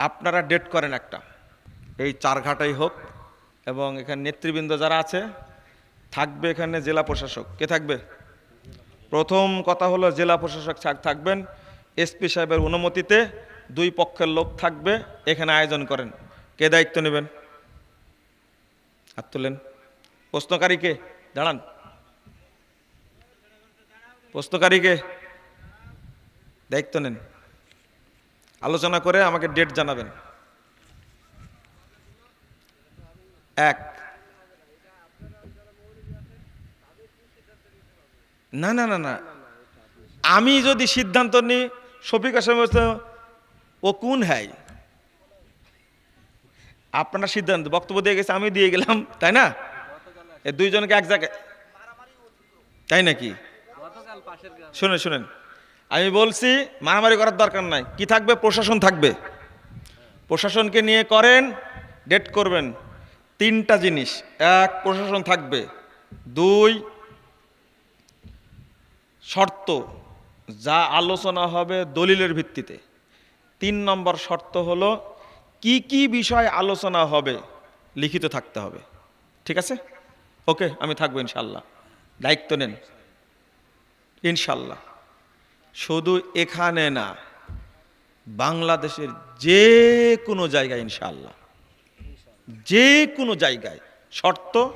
আপনারা ডেট করেন একটা। এই চারঘাটাই হোক এবং এখানে নেতৃবৃন্দ যারা আছে, থাকবে এখানে জেলা প্রশাসক। কে থাকবে? প্রথম কথা হলো জেলা প্রশাসক থাক- থাকবেন। এসপি সাহেবের অনুমতিতে দুই পক্ষের লোক থাকবে, এখানে আয়োজন করেন। কে দায়িত্ব নেবেন? হাত তুলেন। প্রশ্নকারী কে? দাঁড়ান। প্রশ্নকারী কে? দায়িত্ব নেন। আলোচনা করে আমাকে ডেট জানাবেন। এক। না না না না। আমি যদি সিদ্ধান্ত নিই শফিক আসাম ও কোন হ্যায় আপনারা সিদ্ধান্ত বক্তব্য দিয়ে গেছে আমি দিয়ে গেলাম তাই না? এ দুইজনকে এক জায়গায় তাই নাকি? শুনেন শুনেন। আমি বলছি, মারামারি করার দরকার নাই। কি থাকবে? প্রশাসন থাকবে। প্রশাসনকে নিয়ে করেন ডেট করবেন। তিনটা জিনিস। এক, প্রশাসন থাকবে। দুই, শর্ত। যা আলোচনা হবে দলিলের ভিত্তিতে। তিন নম্বর শর্ত হলো, কি কি বিষয় আলোচনা হবে, লিখিত থাকতে হবে। ঠিক আছে? ওকে, আমি থাকব ইনশাল্লাহ দায়িত্ব নেন। ইনশাল্লাহ শুধু এখানে না, বাংলাদেশের যে কোনো জায়গায় ইনশাল্লাহ যে কোনো জায়গায় শর্ত,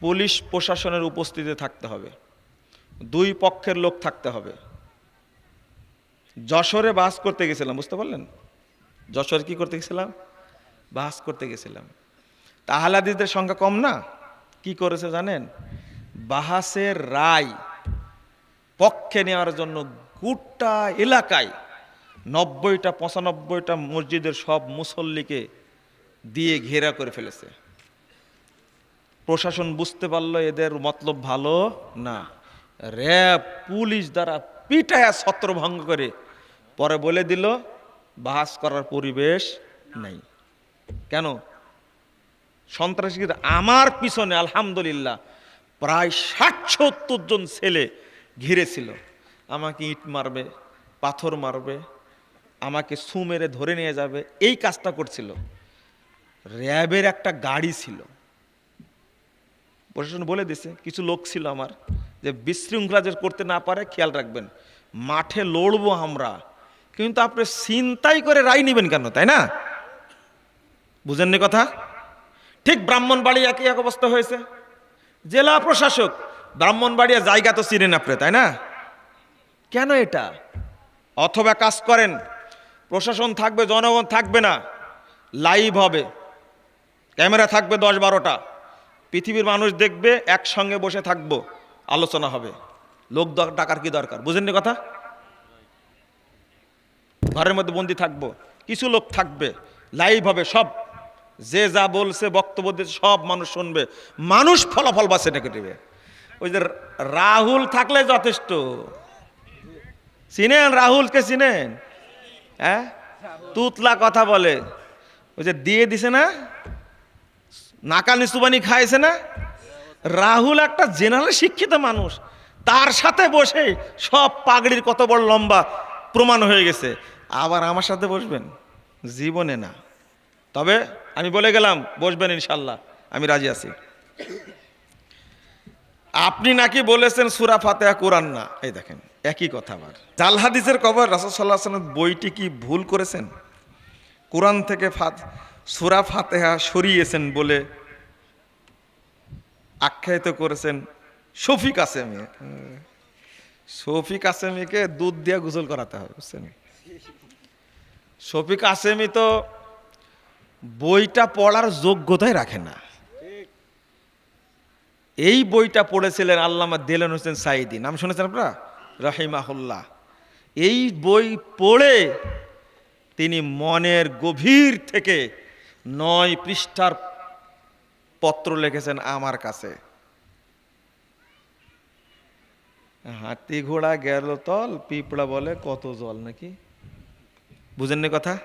পুলিশ প্রশাসনের উপস্থিতি থাকতে হবে, দুই পক্ষের লোক থাকতে হবে। যশোরে বাস করতে গেছিলাম, বুঝতে পারলেন? যশোরে কি করতে গেছিলাম? বাস করতে গেছিলাম। তাহালাদিদের সংখ্যা কম না? কি করেছে জানেন? বাহাসের রায় পক্ষে নেওয়ার জন্য গোটা এলাকায় নব্বইটা, পঁচানব্বইটা মসজিদের সব মুসল্লিকে দিয়ে ঘেরা করে ফেলেছে। প্রশাসন বুঝতে পারল এদের মতলব ভালো না। র্যাব, পুলিশ দ্বারা পিটায়া ছত্রভঙ্গ করে পরে বলে দিল, বাস করার পরিবেশ নেই। কেন? সন্ত্রাসীর আমার পিছনে, আলহামদুলিল্লাহ, প্রায় ষাট সত্তর জন ছেলে ঘিরেছিল। আমাকে ইট মারবে, পাথর মারবে, আমাকে সু মেরে ধরে নিয়ে যাবে, এই কাজটা করছিল। র্যাবের একটা গাড়ি ছিল। প্রশাসন বলে দিছে, কিছু লোক ছিল আমার, যে বিশৃঙ্খলা যে করতে না পারে খেয়াল রাখবেন, মাঠে লড়বো আমরা, কিন্তু আপনি চিন্তাই করে রায় নেবেন কেন, তাই না? বুঝেননি কথা? ঠিক ব্রাহ্মণবাড়ি একই এক অবস্থা হয়েছে। জেলা প্রশাসক ব্রাহ্মণবাড়িয়া জায়গা তো চিনেন আপনি তাই না? কেন এটা? অথবা কাজ করেন প্রশাসন থাকবে জনগণ থাকবে না লাইভ হবে ক্যামেরা থাকবে দশ বারোটা পৃথিবীর মানুষ দেখবে একসঙ্গে বসে থাকব আলোচনা হবে লোক ডাকার কি দরকার বুঝেননি কথা? ঘরের মধ্যে বন্দি থাকব কিছু লোক থাকবে লাইভ হবে সব যে যা বলছে বক্তব্য দিচ্ছে সব মানুষ শুনবে মানুষ ফলাফল বাছে নেগেটিভে ওই যে রাহুল থাকলে যথেষ্ট। চিনেন রাহুলকে চিনেন? হ্যাঁ? তুতলা কথা বলে। ওই যে দিয়ে দিছে না? নাকানি সুবানি খাইছে না? রাহুল একটা জেনারেল শিক্ষিত মানুষ। তার সাথে বসে সব পাগড়ির কত বড় লম্বা প্রমাণ হয়ে গেছে। আবার আমার সাথে বসবেন? জীবনে না। তবে আমি বলে গেলাম, বসবেন ইনশাল্লাহ। আমি রাজি আছি। আপনি নাকি বলেছেন সুরা ফাতেহা কোরআন না? এই দেখেন, একই কথা আবার। জাল হাদিসের কবর রাসূল সাল্লাহ সাল্লাম বইটি কি ভুল করেছেন? কোরআন থেকে ফাত, সুরা ফাতেহা সরিয়েছেন বলে আখ্যায়িত করেছেন শফিক আসেমি। শফিক আসেমিকে দুধ দিয়ে গোসল করাতে হবে, বুঝছেন? শফিক আসেমি তো বইটা পড়ার যোগ্যতাই রাখে না। এই বইটা পড়েছিলেন আল্লামা দেলেন হোসেন সাইদি নাম শুনেছেন আপনারা? রাহিমাহুল্লাহ। এই বই পড়ে তিনি মনের গভীর থেকে নয় পৃষ্ঠার পত্র লিখেছেন আমার কাছে। হাতি ঘোড়া গেল তল, পিঁপড়া বলে কত জল নাকি? বুঝেননি কথা?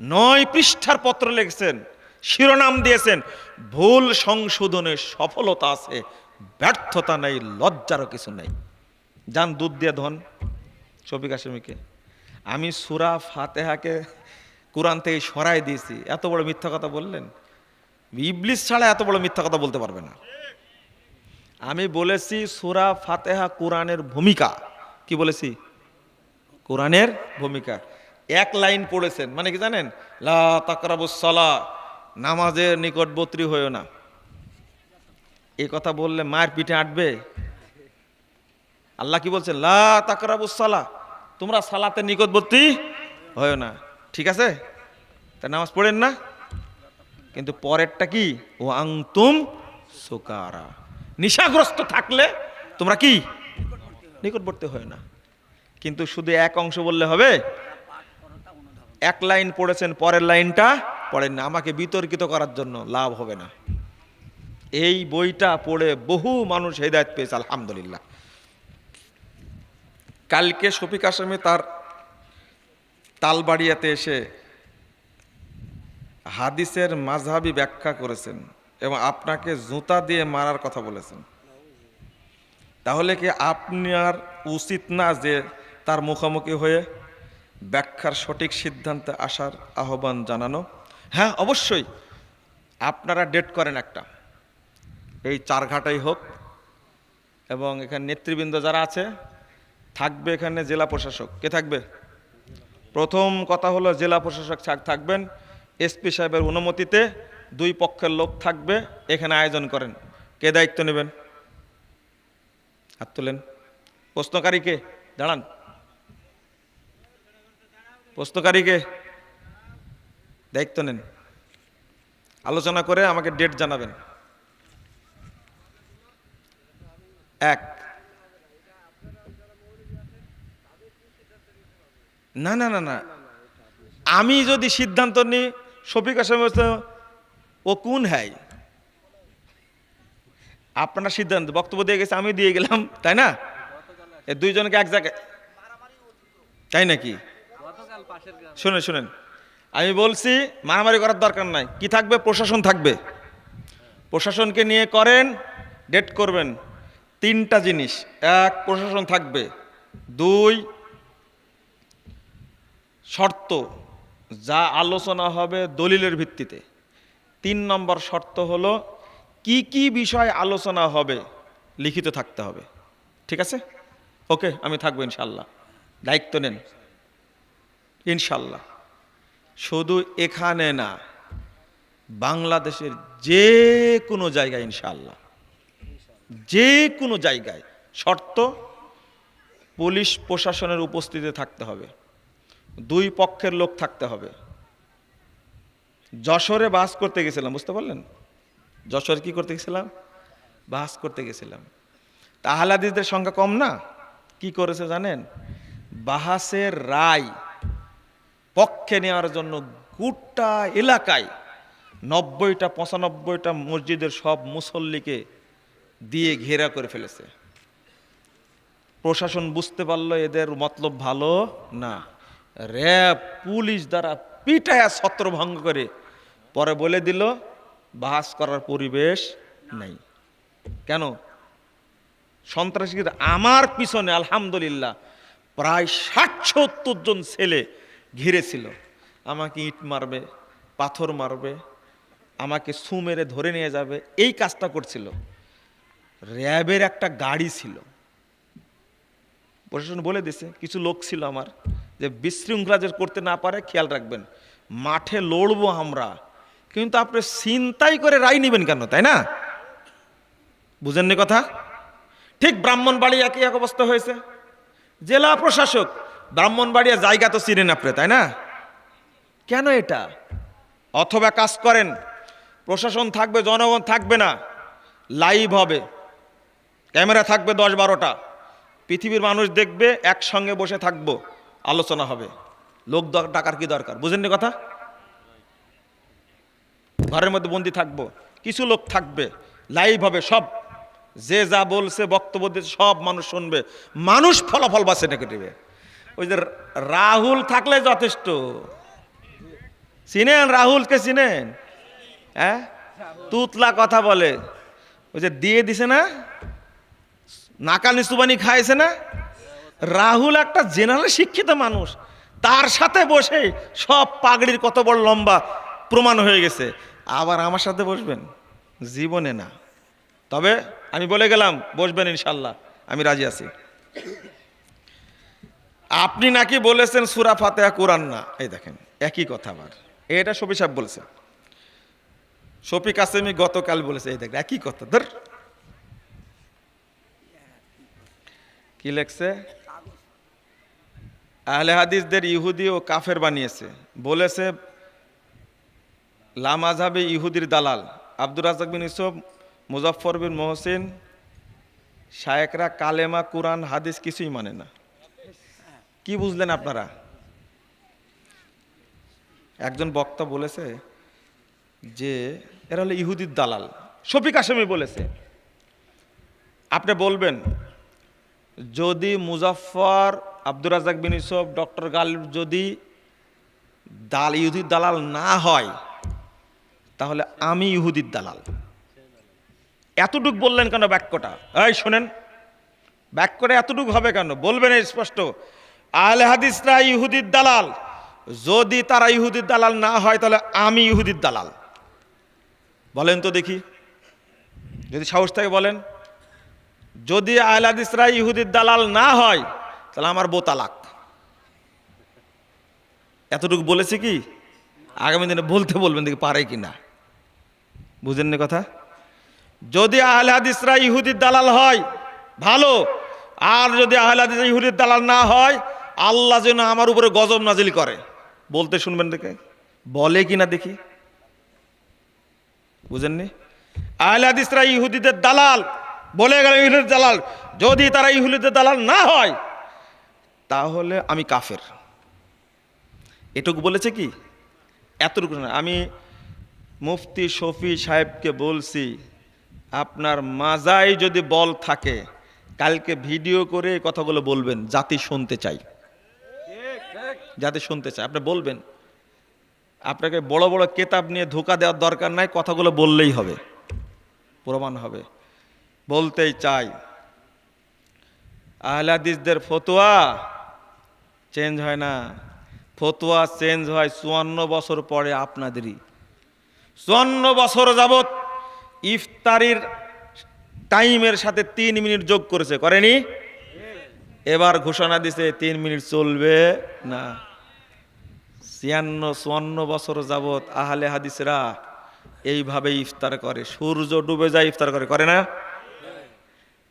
নয় পৃষ্ঠার পত্র লিখেছেন। শিরোনাম দিয়েছেন, ভুল সংশোধনে সফলতা আছে, ব্যর্থতা নেই, লজ্জারও কিছু নেই। যান দুধ দিয়ে ধন, শফিক আসামিকে আমি সুরা ফাতেহাকে কোরআন থেকে সরাই দিয়েছি। এত বড় মিথ্যা কথা বললেন? ইবলিস ছাড়া এত বড় মিথ্যা কথা বলতে পারবে না। আমি বলেছি সুরা ফাতেহা কোরআনের ভূমিকা। কি বলেছি? কোরআনের ভূমিকা। এক লাইন পড়েছেন। মানে কি জানেন? লা তাকরাবুসলা নামাজের নিকটবর্তী হয়েও না। এই কথা বললে মায়ের পিঠে আটবে। আল্লাহ কি বলছে? লা তাকরাবুসলা তোমরা সালাতে নিকটবর্তী হয়েও না। ঠিক আছে? তা নামাজ পড়েন না? কিন্তু পরেরটা কি? ও আংতুম সুকারা। নিশাগ্রস্ত থাকলে তোমরা কি? নিকটবর্তী হয় না। কিন্তু শুধু এক অংশ বললে হবে? এক লাইন পড়েছেন, পরের লাইনটা পড়েন না, আমাকে বিতর্কিত করার জন্য লাভ হবে না। এই বইটা পড়ে বহু মানুষ হেদায়ত পেয়েছে, আলহামদুলিল্লাহ। কালকে শফিক আসামি তার তালবাড়িয়াতে এসে হাদিসের মাঝহাবি ব্যাখ্যা করেছেন এবং আপনাকে জুতা দিয়ে মারার কথা বলেছেন। তাহলে কি আপনার উচিত না যে তার মুখোমুখি হয়ে ব্যাখ্যার সঠিক সিদ্ধান্তে আসার আহ্বান জানানো? হ্যাঁ অবশ্যই। আপনারা ডেট করেন একটা। এই চারঘাটাই হোক এবং এখানে নেতৃবৃন্দ যারা আছে, থাকবে এখানে জেলা প্রশাসক। কে থাকবে? প্রথম কথা হলো জেলা প্রশাসক থাক- থাকবেন। এসপি সাহেবের অনুমতিতে দুই পক্ষের লোক থাকবে, এখানে আয়োজন করেন। কে দায়িত্ব নেবেন? হাত তোলেন। প্রশ্নকারীকে দাঁড়ান। প্রশ্নকারীকে দায়িত্ব নেন। আলোচনা করে আমাকে ডেট জানাবেন। এক। না না না না। আমি যদি সিদ্ধান্ত নিই শফিক আসাম ও কোন হ্যায় আপনার সিদ্ধান্ত বক্তব্য দিয়ে গেছে আমি দিয়ে গেলাম তাই না? এ দুইজনকে এক জায়গায় তাই নাকি? শুনেন শুনেন। আমি বলছি, মারামারি করার দরকার নাই। কি থাকবে? প্রশাসন থাকবে। প্রশাসনকে নিয়ে করেন, ডেট করবেন। তিনটা জিনিস। এক, প্রশাসন থাকবে। দুই, শর্ত। যা আলোচনা হবে দলিলের ভিত্তিতে। তিন নম্বর শর্ত হলো, কি কি বিষয় আলোচনা হবে, লিখিত থাকতে হবে। ঠিক আছে? ওকে, আমি থাকব ইনশাল্লাহ। দায়িত্ব নেন। ইনশাল্লাহ। শুধু এখানে না, বাংলাদেশের যে কোনো জায়গায় ইনশাল্লাহ যে কোনো জায়গায় শর্ত, পুলিশ প্রশাসনের উপস্থিতি থাকতে হবে, দুই পক্ষের লোক থাকতে হবে। যশোরে বাস করতে গেছিলাম, বুঝতে পারলেন? যশোরে কি করতে গেছিলাম? বাস করতে গেছিলাম। তাহালাদিদের সংখ্যা কম না? কি করেছে জানেন? বাহাসের রায় পক্ষে নেওয়ার জন্য গোটা এলাকায় নব্বইটা, পঁচানব্বইটা মসজিদের সব মুসল্লিকে দিয়ে ঘেরা করে ফেলেছে। প্রশাসন বুঝতে পারল এদের মতলব ভালো না। র্যাব, পুলিশ দ্বারা পিটায়া ছত্রভঙ্গ করে পরে বলে দিল, বাস করার পরিবেশ নাই। কেন? সন্ত্রাসীদের আমার পিছনে, আলহামদুলিল্লাহ, প্রায় ষাট সত্তর জন ছেলে ঘিরেছিল। আমাকে ইট মারবে, পাথর মারবে, আমাকে সু মেরে ধরে নিয়ে যাবে, এই কাজটা করছিল। র্যাবের একটা গাড়ি ছিল। প্রশাসন বলে দিছে, কিছু লোক ছিল আমার, যে বিশৃঙ্খলা যে করতে না পারে, খেয়াল রাখবেন, মাঠে লড়বো আমরা, কিন্তু আপনি চিন্তাই করে রায় নেবেন কেন, তাই না? বুঝেননি কথা? ঠিক ব্রাহ্মণবাড়ি একই এক অবস্থা হয়েছে। জেলা প্রশাসক ব্রাহ্মণবাড়িয়া জায়গা তো চিনেন আপনি তাই না? কেন এটা? অথবা কাজ করেন প্রশাসন থাকবে জনগণ থাকবে না লাইভ হবে ক্যামেরা থাকবে দশ বারোটা পৃথিবীর মানুষ দেখবে একসঙ্গে বসে থাকব আলোচনা হবে লোক ডাকার কি দরকার বুঝেননি কথা? ঘরের মধ্যে বন্দি থাকব কিছু লোক থাকবে লাইভ হবে সব যে যা বলছে বক্তব্য দিচ্ছে সব মানুষ শুনবে মানুষ ফলাফল বাসে নেগেটিভে ওই যে রাহুল থাকলে যথেষ্ট। চিনেন রাহুলকে চিনেন? হ্যাঁ? তুতলা কথা বলে। ওই যে দিয়ে দিছে না? নাকাল নিস্তুবানি খাইছে না? রাহুল একটা জেনারেল শিক্ষিত মানুষ। তার সাথে বসে সব পাগড়ির কত বড় লম্বা প্রমাণ হয়ে গেছে। আবার আমার সাথে বসবেন? জীবনে না। তবে আমি বলে গেলাম, বসবেন ইনশাল্লাহ। আমি রাজি আছি। আপনি নাকি বলেছেন সুরা ফাতেহা, কোরআন না। এই দেখেন, একই কথা আবার। এটা শফি সাহেব বলেছে। শফি কাসেমি গতকাল বলেছে, এই দেখেন, একই কথা। ধর। কি লেখছে? আহলে হাদিসদের ইহুদি ও কাফের বানিয়েছে। বলেছে লামাজাবে ইহুদির দালাল। আব্দুর রাজাক বিন ইউসুফ মুজফর বিন মোহসিন, শায়েকরা কালেমা, কোরআন, হাদিস কিছুই মানে না। কি বুঝলেন আপনারা? একজন বক্তা বলেছে যে, এরা হলো ইহুদির দালাল। শফিক আসামি বলেছে, আপনি বলবেন, যদি মুজাফফর আব্দুর রাজাক বিন ইউসুফ, ডক্টর গালিব যদি দাল, ইহুদির দালাল না হয়, তাহলে আমি ইহুদির দালাল। এতটুক বললেন কেন বাক্যটা এই শোনেন বাক্যটা এতটুক হবে কেন? বলবেন স্পষ্ট। আহলে হাদিসরা ইহুদির দালাল। যদি তারা ইহুদির দালাল না হয়, তাহলে আমি ইহুদির দালাল। বলেন তো দেখি। যদি সাহস থেকে বলেন। যদি আহলে হাদিসরা ইহুদির দালাল না হয়, তাহলে আমার বোতালাক এতটুকু বলেছি কি? আগামী দিনে বলতে বলবেন দেখি পারে কি না। বুঝেন না কথা? যদি আহলে হাদিসরা ইহুদির দালাল হয়, ভালো। আর যদি আহলে হাদিস ইহুদির দালাল না হয় আল্লাহ যেন আমার উপরে গজব নাজিল করে। বলতে শুনবেন দেখে। বলে কি না দেখি। বুঝেননি? আহলে ইহুদিদের দালাল। বলে গেল ইহুদির দালাল। যদি তারা ইহুদিদের দালাল না হয়, তাহলে আমি কাফের। এটুকু বলেছে কি? এতটুকু না আমি মুফতি শফি সাহেবকে বলছি, আপনার মাজায় যদি বল থাকে, কালকে ভিডিও করে কথাগুলো বলবেন, জাতি শুনতে চাই। জাতি শুনতে চায়। আপনি বলবেন, আপনাকে বড় বড় কেতাব নিয়ে ধোকা দেওয়ার দরকার নাই, কথাগুলো বললেই হবে, প্রমাণ হবে। বলতেই চাই। আহলাদিসদের ফতোয়া চেঞ্জ হয় না। ফতোয়া চেঞ্জ হয় চুয়ান্ন বছর পরে আপনাদেরই। চুয়ান্ন বছর যাবৎ ইফতারির টাইমের সাথে তিন মিনিট যোগ করেছে, করেনি? এবার ঘোষণা দিছে, তিন মিনিট চলবে না। ছিয়ান্ন, চুয়ান্ন বছর যাবৎ আহলে হাদিসরা এইভাবে ইফতার করে। সূর্য ডুবে যায়, ইফতার করে করে না?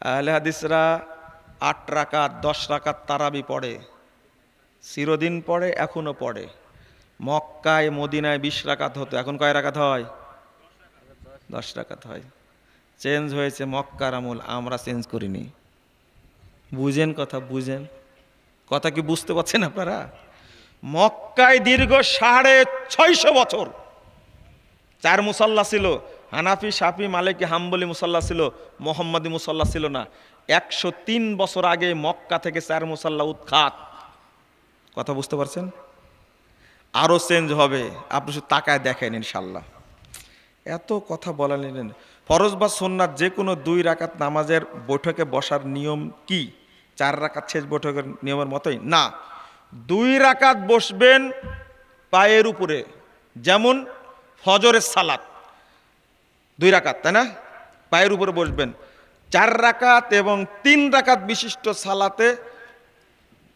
আহলে হাদিসরা আট রাকাত, দশ রাকাত তারাবি পড়ে। চিরদিন পড়ে এখনও পড়ে। মক্কায়, মদিনায় বিশ রাকাত হতো। এখন কয় রাকাত হয়? দশ রাকাত হয়। চেঞ্জ হয়েছে মক্কার আমল, আমরা চেঞ্জ করিনি। বুঝেন কথা বুঝেন। কথা কি বুঝতে পারছেন আপনারা? মক্কায় দীর্ঘ সাড়ে ছয়শো বছর। চার মুসল্লা ছিল, হানাফি সাফি মালিকি, হাম্বলি মুসল্লা ছিল, মোহাম্মদী মুসল্লা ছিল না। একশো তিন বছর আগে মক্কা থেকে চার মুসল্লা উৎখাত। কথা বুঝতে পারছেন? আরও চেঞ্জ হবে। আপনি শুধু তাকায় দেখেন ইনশাল্লাহ। এত কথা বলা নিলেন। ফরজ বা সন্ন্যাত যে কোনো দুই রাকাত নামাজের বৈঠকে বসার নিয়ম কি? চার রাকাত শেষ বৈঠকের নিয়মের মতোই? না। দুই রাকাত বসবেন পায়ের উপরে, যেমন ফজরের সালাত। দুই রাকাত, তাই না? পায়ের উপরে বসবেন। চার রাকাত এবং তিন রাকাত বিশিষ্ট সালাতে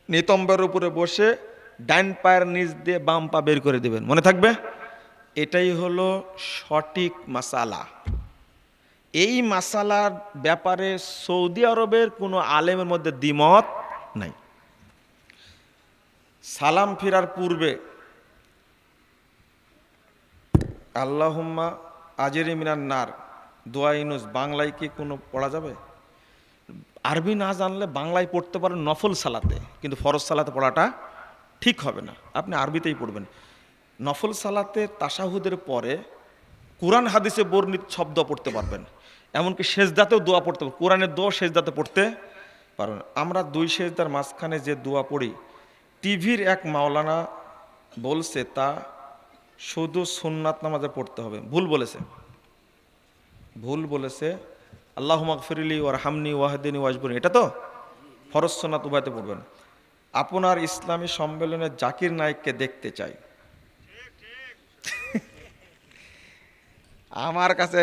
নিতম্বের উপরে বসে ডাইন পায়ের নিচ দিয়ে বাম পা বের করে দেবেন। মনে থাকবে? এটাই হলো সঠিক মাসালা। এই মাসালার ব্যাপারে সৌদি আরবের কোনো আলেমের মধ্যে দ্বিমত নাই। সালাম ফেরার পূর্বে আল্লাহম্মা আজেরি মিনার নার, দোয়া ইনুস বাংলায় কি কোনো পড়া যাবে? আরবি না জানলে বাংলায় পড়তে পারেন নফল সালাতে, কিন্তু ফরজ সালাতে পড়াটা ঠিক হবে না। আপনি আরবিতেই পড়বেন। নফল সালাতে তাসাহুদের পরে কোরআন হাদিসে বর্ণিত শব্দ পড়তে পারবেন। এমনকি সেজদাতেও দোয়া পড়তে পারবেন কোরআনের দোয়া সেজদাতে পড়তে পারবেন আমরা দুই সেজদার মাঝখানে যে দোয়া পড়ি, টিভির এক মাওলানা বলছে, তা শুধু সুন্নাত নামাজে পড়তে হবে। ভুল বলেছে। ভুল বলেছে আল্লাহ মাকফিরলি ওয়ার হামনি ওয়াহদিনী ওয়াজবুনি এটা তো ফরজ সোনাত উভয়তে পড়বেন। আপনার ইসলামী সম্মেলনে জাকির নায়েককে দেখতে চাই। আমার কাছে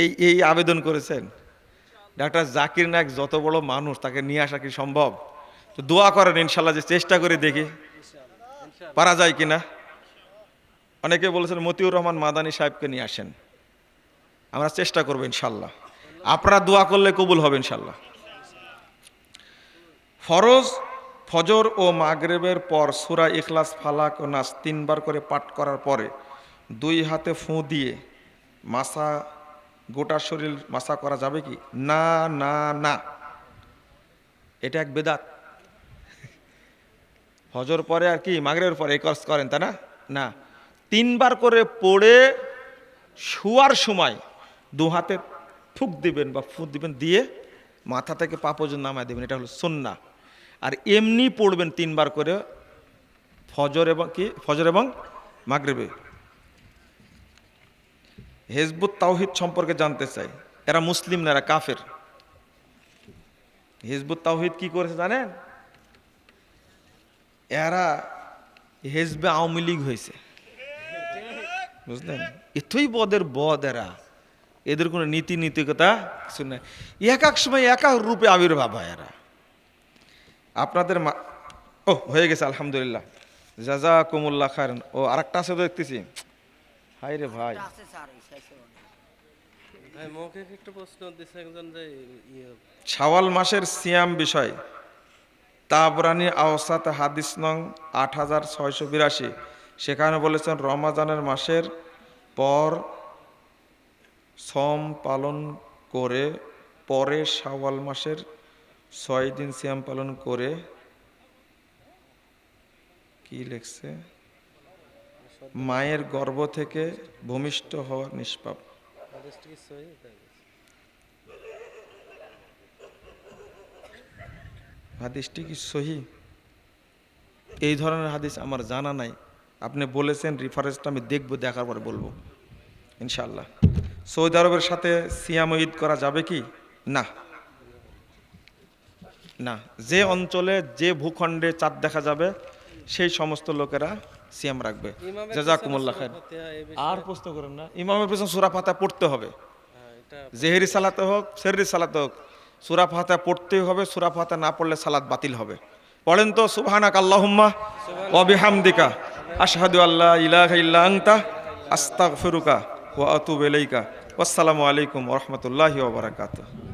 এই এই আবেদন করেছেন। ডাক্তার জাকির নায়ক যত বড় মানুষ, তাকে নিয়ে আসা কি সম্ভব? তো দোয়া করেন ইনশাল্লাহ যে চেষ্টা করে দেখি। পারা যায় কিনা? অনেকে বলেছেন, মতিউর রহমান মাদানী সাহেবকে নিয়ে আসেন। আমরা চেষ্টা করব ইনশাল্লাহ। আপনারা দোয়া করলে কবুল হবে ইনশাল্লাহ। ফরজ, ফজর ও মাগরেবের পর সুরা ইখলাস, ফালাক ও নাস তিনবার করে পাঠ করার পরে দুই হাতে ফুঁ দিয়ে মাসা, গোটা শরীর মাসা করা যাবে কি? না না না। এটা এক বেদাত। ফজর পরে আর কি মাগরের পরে এই করেন, তাই না? না। তিনবার করে পড়ে শোয়ার সময় দু হাতে ফুক দিবেন বা ফুক দিবেন, দিয়ে মাথা থেকে পা পর্যন্ত নামায় দেবেন, এটা হলো সন্না আর এমনি পড়বেন তিনবার করে ফজর এবং কি? ফজর এবং মাগরেবে। হেজবুত তাওহিদ সম্পর্কে জানতে চাই। এরা মুসলিম না, এরা কাফের। হিজবুত তাওহিদ কি করেছে জানেন? এরা হেজবে আওয়ামী লীগ হয়েছে। বুঝলেন? এতই বদের বদ এরা। এদের কোনো নীতি নীতিকতা কিছু এক এক সময় এক এক রূপে আবির্ভাব হয় এরা। আপনাদের মা ও হয়ে গেছে, আলহামদুলিল্লাহ। জাজা কুমুল্লা খায়রন। ও আরেকটা আছে তো দেখতেছি। হাই রে ভাই ইয়ে শাওয়াল মাসের সিয়াম বিষয়। তাবরানি আওসাত হাদিস নং আট হাজার ছয়শো বিরাশি। সেখানে বলেছেন রমাজানের মাসের পর সম পালন করে পরে শাওয়াল মাসের ছয় দিন সিয়াম পালন করে কি লিখছে? মায়ের গর্ভ থেকে ভূমিষ্ঠ হওয়া নিষ্পাপ। হাদিসটা কি সহি? এই ধরনের হাদিস আমার জানা নাই। আপনি বলেছেন রেফারেন্সটা আমি দেখব, দেখার পরে বলব। ইনশাল্লাহ সৌদি আরবের সাথে সিয়াম ঈদ করা যাবে কি? না। না। যে অঞ্চলে যে ভূখণ্ডে চাঁদ দেখা যাবে, সেই সমস্ত লোকেরা সিয়াম রাখবে। জাজাকুমুল্লাহ এই বিষয়ে- আর প্রশ্ন করেন না। ইমামের পেছন সুরা ফাতা পড়তে হবে। হ্যাঁ, জেহেরি সালাতে হোক সেহরি সালাতে হোক সুরা ফাতা পড়তেই হবে সুরা ফাতা না পড়লে সালাত বাতিল হবে। পড়েন তো সুবহানাক আল্লাহুম্মা ওয়া বিহামদিকা। আশহাদু আল্লা ইলাহা ইল্লা আনতা আস্তাগফিরুকা ওয়া আতুবু ইলাইকা। ওয়াসসালামু আলাইকুম ওয়া রাহমাতুল্লাহি ওয়া বারাকাতুহু।